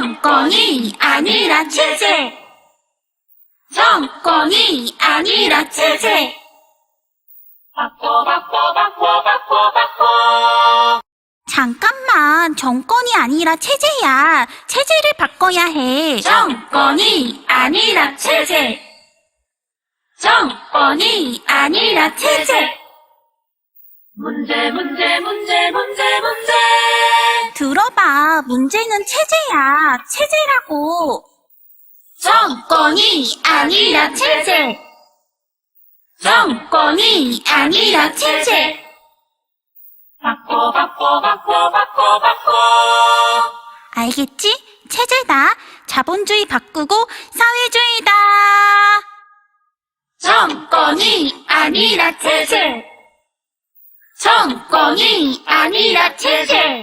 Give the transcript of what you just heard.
정권이 아니라 체제. 정권이 아니라 체제. 바꿔 바꿔 바꿔 바꿔 바꿔 잠깐만, 정권이 아니라 체제야. 체제를 바꿔야 해. 정권이 아니라 체제. 정권이 아니라 체제. 문제 문제 문제 문제 들어봐. 문제는 체제야. 체제라고. 정권이 아니라 체제. 정권이 아니라 체제. 바꿔 바꿔 바꿔 바꿔 바꿔 알겠지? 체제다. 자본주의 바꾸고 사회주의다. 정권이 아니라 체제. 정권이 아니라 체제.